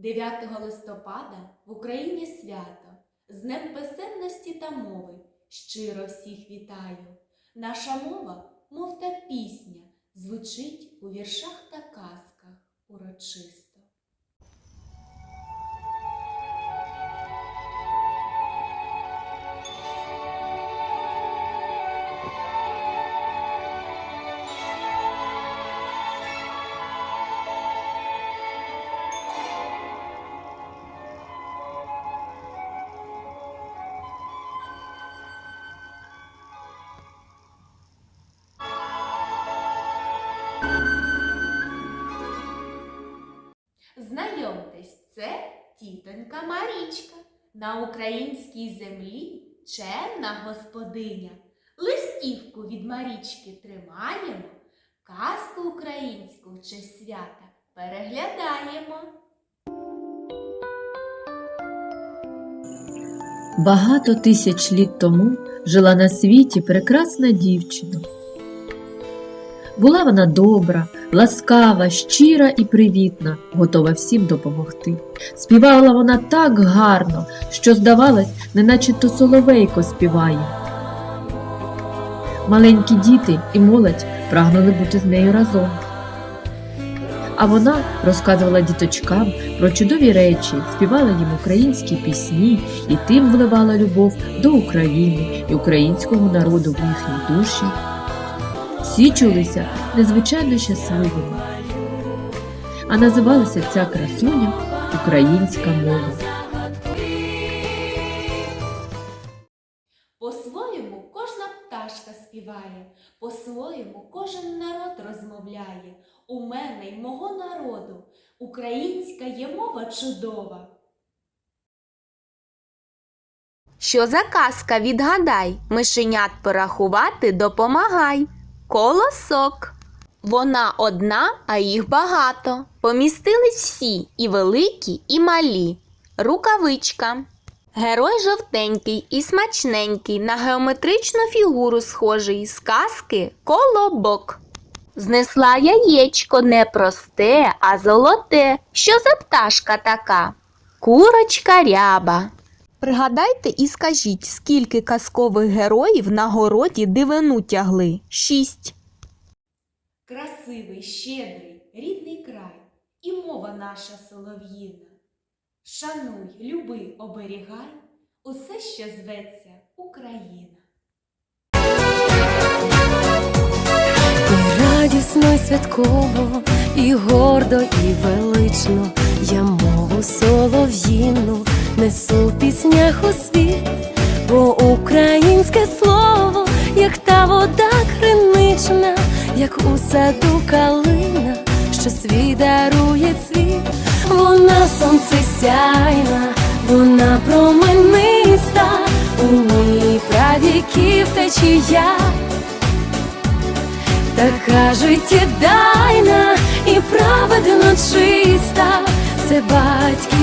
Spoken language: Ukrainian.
9 листопада в Україні свято, з Днем писемності та мови щиро всіх вітаю. Наша мова, мов та пісня, звучить у віршах та казках урочисто. Знайомтесь, це тітонька Марічка. На українській землі чемна господиня. Листівку від Марічки тримаємо, казку українську в свята переглядаємо. Багато тисяч літ тому жила на світі прекрасна дівчина. Була вона добра, ласкава, щира і привітна, готова всім допомогти. Співала вона так гарно, що, здавалось, неначе то соловейко співає. Маленькі діти і молодь прагнули бути з нею разом. А вона розказувала діточкам про чудові речі, співала їм українські пісні і тим вливала любов до України і українського народу в їхні душі. Всі чулися незвичайно щасливими. А називалася ця красуня українська мова. По-своєму кожна пташка співає, по-своєму кожен народ розмовляє. У мене й мого народу українська є мова чудова. Що за казка відгадай, мишенят порахувати допомагай. Колосок. Вона одна, а їх багато. Помістились всі і великі, і малі. Рукавичка. Герой жовтенький і смачненький, на геометричну фігуру схожий з казки колобок. Знесла яєчко не просте, а золоте. Що за пташка така? Курочка ряба. Пригадайте і скажіть, скільки казкових героїв на городі дивину тягли? Шість. Красивий, щедрий, рідний край і мова наша солов'їна. Шануй, люби, оберігай усе, що зветься Україна. І радісно, і святково, і гордо, і велично я мову солов'їну несу в піснях у світ, бо українське слово, як та вода кринична, як у саду калина, що свій дарує цвіт, вона сонце сяйна, вона промениста, у ній правіків течія. Така життєдайна і праведно чиста, це батьківська